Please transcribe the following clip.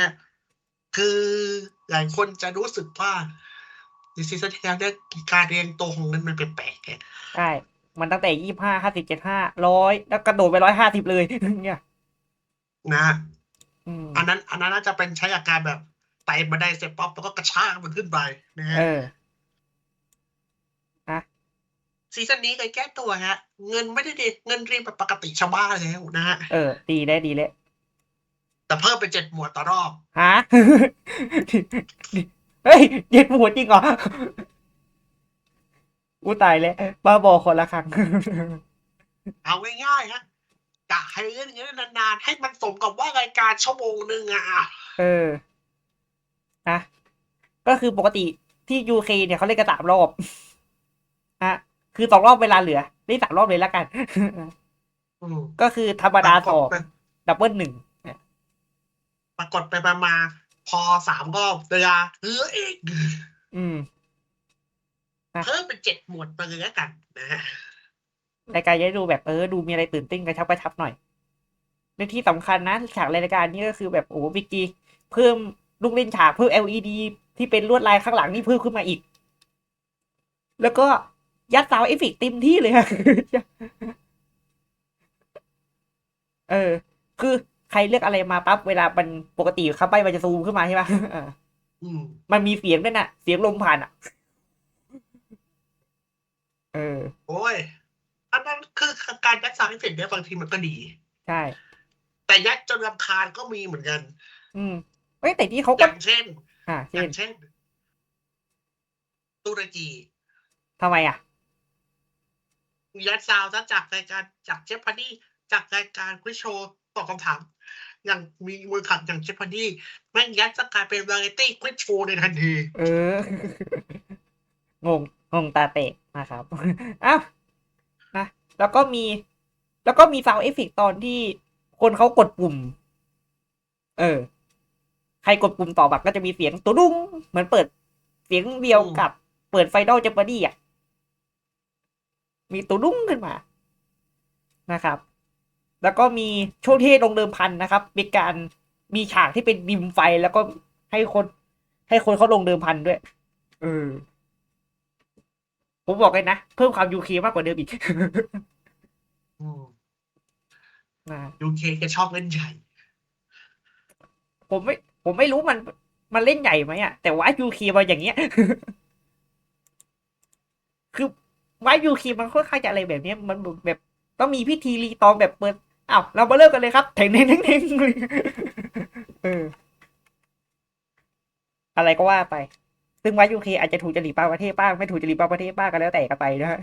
ฮะ คือหลายคนจะรู้สึกว่าในซีซั่นที่แล้วเนี่ยการเรียงตัวของเงินมันแปลกๆเนี่ยใช่ มันตั้งแต่ยี่ห้าห้าสิบเจ็ดห้าร้อยแล้วกระโดดไปร้อยห้าสิบเลยเนี่ยนะฮะอืมอันนั้น อันนั้นน่าจะเป็นใช้อาการแบบไต่บันไดเสร็จป๊อปแล้วก็กระชากมันขึ้นไปนะฮะเออซีซั่นนี้เลยแก้ตัวฮะ เงินไม่ได้ดีเงินเรียงแบบปกติชาวบ้านแล้วนะฮะเออ ดีได้ดีเลย แต่เพิ่มเป็นเจ็ดหมวดต่อรอบ ฮะ เฮ้ยเย็ดหัวจริงเหรอกูตายแล้วบ้าบอคนละครั้ง เอาง่ายๆฮะกะให้เล่นอย่างนี้นานๆ ให้มันสมกับว่ารายการชั่วโมงหนึ่งอะเออนะก็คือปกติที่ยูเคเนี่ยเขาเล่นกันสามรอบฮะคือสองรอบเวลาเหลือเล่นสามรอบเลยละกัน อืมก็คือธรรมดาสองปรากฏไปดับเบิลหนึ่ง ปรากฏไปมามา พอสามรอบเวลาเหลืออีกอืมเพิ่มเป็นเจ็ดหมวดไปเลยแล้วกันนะฮะรายการจะได้ดูแบบเออดูมีอะไรตื่นเต้นกระชับกระชับหน่อย ในที่สำคัญนะฉากรายการนี้ก็คือแบบโอ้บิกกีเพิ่มลูกเล่นฉากเพิ่ม LED ที่เป็นลวดลายข้างหลังนี่เพิ่มขึ้นมาอีก แล้วก็ยัดสาวเอฟเฟกต์เต็มที่เลยอะเออ คือ ใครเลือกอะไรมาปั๊บเวลามันปกติครับใบมันจะซูมขึ้นมาใช่ปะเอออืมมันมีเสียงด้วยนะเสียงลมผ่านอะ เออ โอ้ย อันนั้นคือการยัดสาวเอฟเฟกต์เนี่ยบางทีมันก็ดี ใช่ แต่ยัดจนรำคาญก็มีเหมือนกัน อืมเฮ้ยแต่ที่เขาอก็ย่างเช่น อ่าอเช่นย่างเช่น ตุรกีทำไมอะ ยัดซาวด์ซะจากรายการจากเจฟพานี่จากรายการควิชโชว์ ตอบคำถาม อย่างมีมือขัดอย่างเจฟพานี่แม่งยัดจะกายเป็นวาไรตี้ควิชโชว์ในทันที เอองงงงตาเตะนะครับอ้าวนะแล้วก็มี แล้วก็มีซาวเอฟเฟกตอนที่คนเขากดปุ่ม เออ ใครกดปุ่มต่อบัตรก็จะมีเสียงตุดุ้งเหมือนเปิดเสียงเดียวกับ เปิดไฟดอลเจปดี้อะ มีตุดุ้งขึ้นมานะครับ แล้วก็มีช่วงที่ลงเดิมพันนะครับมีการมีฉากที่เป็นบิมไฟแล้วก็ให้คน ให้คนเขาลงเดิมพันด้วย เออ ผมบอกเลยนะ เพิ่มความยูเคมากกว่าเดิมอีกอืมนะยูเคจะชอบเล่นใหญ่ ผมไม่ ผมไม่รู้มันมันเล่นใหญ่ไหมอะแต่ว่ายูเคมาอย่างเงี้ย คือว่ายูเคมันค่อนข้างจะอะไรแบบเนี้ยมันแบบต้องมีพิธีรีตองแบบเปิด อ้าวเรามาเริ่มกันเลยครับเถงเทงเทงเถงเอออะไรก็ว่าไป ซึ่งว่ายูเคอาจจะถูกจริตบางประเทศบ้างไม่ถูกจริตบางประเทศบ้างก็แล้วแต่กันไปนะฮะ